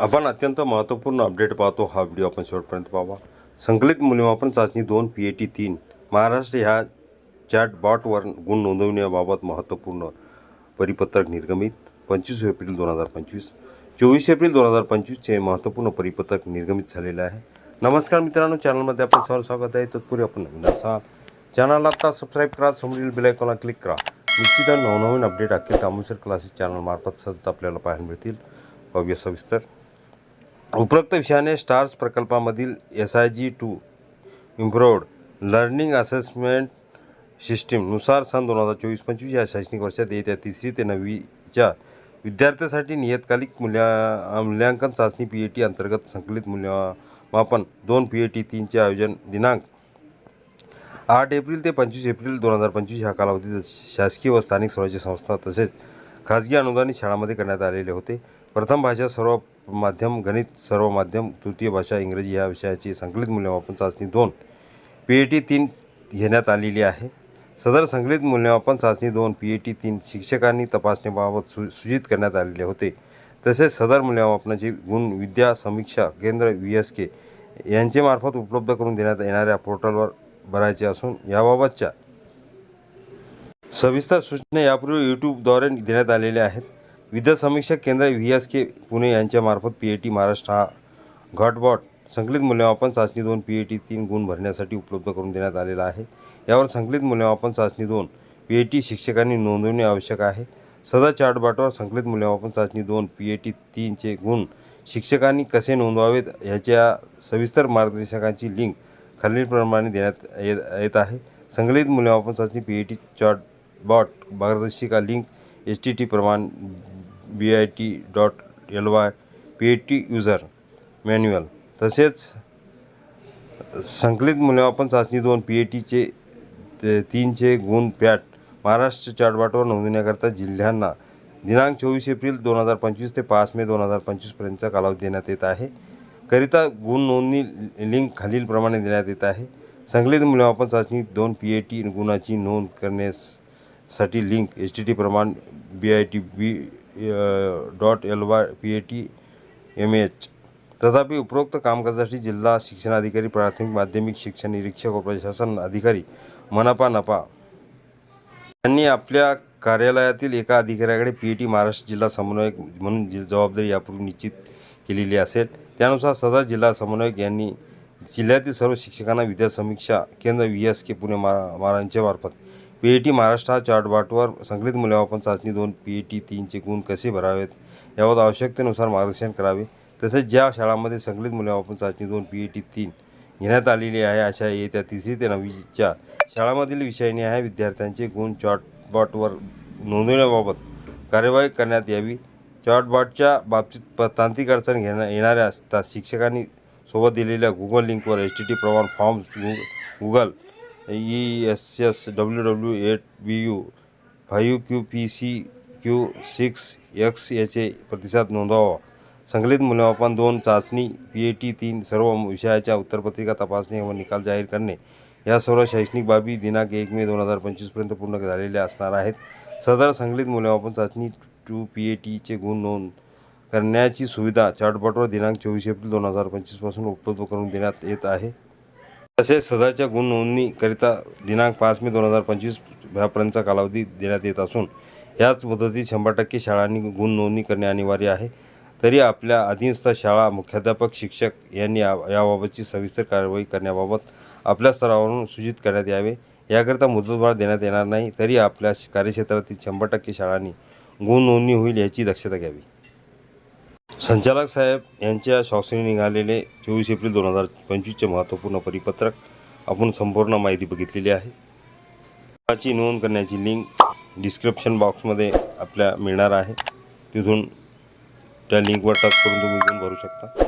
आपण अत्यंत महत्त्वपूर्ण अपडेट पाहतो हा व्हिडिओ आपण शेवटपर्यंत पाहावा संकलित मूल्यमापन चाचणी दोन पी ए टी तीन. महाराष्ट्र ह्या चॅट बॉटवर गुण नोंदवण्याबाबत महत्त्वपूर्ण परिपत्रक निर्गमित. पंचवीस एप्रिल दोन हजार पंचवीस. चोवीस एप्रिल दोन हजार पंचवीसचे महत्त्वपूर्ण परिपत्रक निर्गमित झालेले आहे. नमस्कार मित्रांनो चॅनलमध्ये आपलं सर्व स्वागत आहे. तत्पूर्वी आपण नवीन असाल चॅनलला आता सबस्क्राईब करा समोरील बेलायकॉनला क्लिक करा. निश्चित नवनवीन अपडेट अखेर तामुसर क्लासेस चॅनलमार्फत सतत आपल्याला पाहायला मिळतील. पाहूया सविस्तर. उपरोक्त विषयाने STARS प्रकल्पामधील S I G two improved learning assessment सिस्टीमनुसार सन दोन हजार चोवीस पंचवीस या शैक्षणिक वर्षात येत्या तिसरी ते नववीच्या विद्यार्थ्यासाठी नियतकालिक मूल्या मूल्यांकन चाचणी पी ए टी अंतर्गत संकलित मूल्यमापन दोन पी ए टी तीनचे आयोजन दिनांक आठ एप्रिल ते पंचवीस एप्रिल दोन हजार पंचवीस ह्या कालावधीत शासकीय व स्थानिक स्वराज्य संस्था तसेच खाजगी अनुदानित शाळांमध्ये करण्यात आलेले होते. प्रथम भाषा सर्व माध्यम गणित सर्व माध्यम तृतीय भाषा इंग्रजी या विषयाची संकलित मूल्यमापन चाचणी दोन पी ए टी तीन घेण्यात आलेली आहे. सदर संकलित मूल्यमापन चाचणी दोन पी ए टी तीन शिक्षकांनी तपासणीबाबत सु सूचित करण्यात आलेले होते. तसेच सदर मूल्यमापनाची गुण विद्या समीक्षा केंद्र व्ही एस के यांच्यामार्फत उपलब्ध करून देण्यात येणाऱ्या पोर्टलवर भरायचे असून याबाबतच्या सविस्तर सूचना यापूर्वी यूट्यूबद्वारे देण्यात आलेल्या आहेत. विद्या समीक्षा केंद्र व्ही एस के पुणे यांच्यामार्फत पी ए टी महाराष्ट्र हा घटबॉट संकलित मूल्यमापन चाचणी दोन पी ए टी तीन गुण भरण्यासाठी उपलब्ध करून देण्यात आलेला आहे. यावर संकलित मूल्यमापन चाचणी दोन पी ए टी शिक्षकांनी नोंदवणे आवश्यक आहे. सदा चार्टबॉटवर संकलित मूल्यमापन चाचणी दोन पी ए टी तीनचे गुण शिक्षकांनी कसे नोंदवावेत ह्याच्या सविस्तर मार्गदर्शकांची लिंक खालीलप्रमाणे देण्यात येत येत आहे. संकलित मूल्यमापन चाचणी P A T chart bot मार्गदर्शिका लिंक एच टी टी प्रमाण B I T dot L Y P A T user manual तसेच संकलित मूल्यमापन चाचणी दोन पी ए टीचे ते तीनचे गुण पॅट महाराष्ट्र चाटबाटवर नोंदवण्याकरता जिल्ह्यांना दिनांक चोवीस एप्रिल दोन हजार पंचवीस ते पाच मे दोन हजार पंचवीसपर्यंतचा कालावधी देण्यात येत आहे. करिता गुण नोंदणी लिंक खालीलप्रमाणे देण्यात येत आहे. संकलित मूल्यमापन चाचणी दोन पी ए टी गुणाची नोंद करण्यासाठी लिंक एच टी टी प्रमाण B I T B dot L Y P A T M H. तथापि उपरोक्त कामकाजासाठी जिल्हा शिक्षणाधिकारी प्राथमिक माध्यमिक शिक्षण निरीक्षक व प्रशासन अधिकारी मनपा नपा यांनी आपल्या कार्यालयातील एका अधिकाऱ्याकडे पी ए टी महाराष्ट्र जिल्हा समन्वयक म्हणून जबाबदारी यापूर्वी निश्चित केलेली असेल. त्यानुसार सदर जिल्हा समन्वयक यांनी जिल्ह्यातील सर्व शिक्षकांना विद्या समीक्षा केंद्र व्ही एस के पुणे मा महाराजांच्या मार्फत पी ए टी महाराष्ट्र हा चार्टबॉटवर संकलित मूल्यमापन चाचणी दोन पी ए टी तीनचे गुण कसे भरावेत? यावर आवश्यकतेनुसार मार्गदर्शन करावे. तसेच ज्या शाळांमध्ये संकलित मूल्यमापन चाचणी दोन पी ए टी तीन घेण्यात आलेली आहे अशा येत्या तिसरी ते नववीच्या शाळांमधील विषयनिहाय विद्यार्थ्यांचे गुण चॉटबॉटवर नोंदवण्याबाबत कार्यवाही करण्यात यावी. चॉटबॉटच्या बाबतीत प तांत्रिक अडचण घेण्या येणाऱ्या असतात. शिक्षकांनी सोबत दिलेल्या गुगल लिंकवर एच टी टी प्रमाण form Google E S S W W eight B U five Q P C Q six X याचे प्रतिसाद नोंदवावा संकलित मूल्यमापन दोन चाचणी पी ए टी तीन सर्व विषयाच्या उत्तरपत्रिका तपासणी व निकाल जाहीर करणे. या सर्व शैक्षणिक बाबी दिनांक एक मे दोन हजार पंचवीसपर्यंत पूर्ण झालेल्या असणार आहेत. सदर संकलित मूल्यमापन चाचणी टू पी ए टीचे गुण नोंद करण्याची सुविधा चार्टपटवर दिनांक चोवीस एप्रिल दोन हजार पंचवीसपासून उपलब्ध करून देण्यात येत आहे. तसेच सदरच्या गुण नोंदणीकरिता दिनांक पाच मे दोन हजार पंचवीस ह्यापर्यंतचा कालावधी देण्यात येत असून याच मुदतीत शंभर टक्के शाळांनी गुण नोंदणी करणे अनिवार्य आहे. तरी आपल्या अधीनस्थ शाळा मुख्याध्यापक शिक्षक यांनी या याबाबतची सविस्तर कारवाई करण्याबाबत आपल्या स्तरावरून सूचित करण्यात यावे. याकरिता मुदतवाढ देण्यात येणार नाही. तरी आपल्या कार्यक्षेत्रातील शंभर टक्के शाळांनी गुण नोंदणी होईल याची दक्षता घ्यावी. संचालक साहेब यांच्या शासने निघालेले चोवीस एप्रिल दोन हजार पंचवीसचे महत्त्वपूर्ण परिपत्रक आपण संपूर्ण माहिती बघितलेली आहे. त्याची नोंद करण्याची लिंक डिस्क्रिप्शन बॉक्समध्ये आपल्या मिळणार आहे. तिथून त्या लिंकवर टच करून तुम्ही भरू शकता.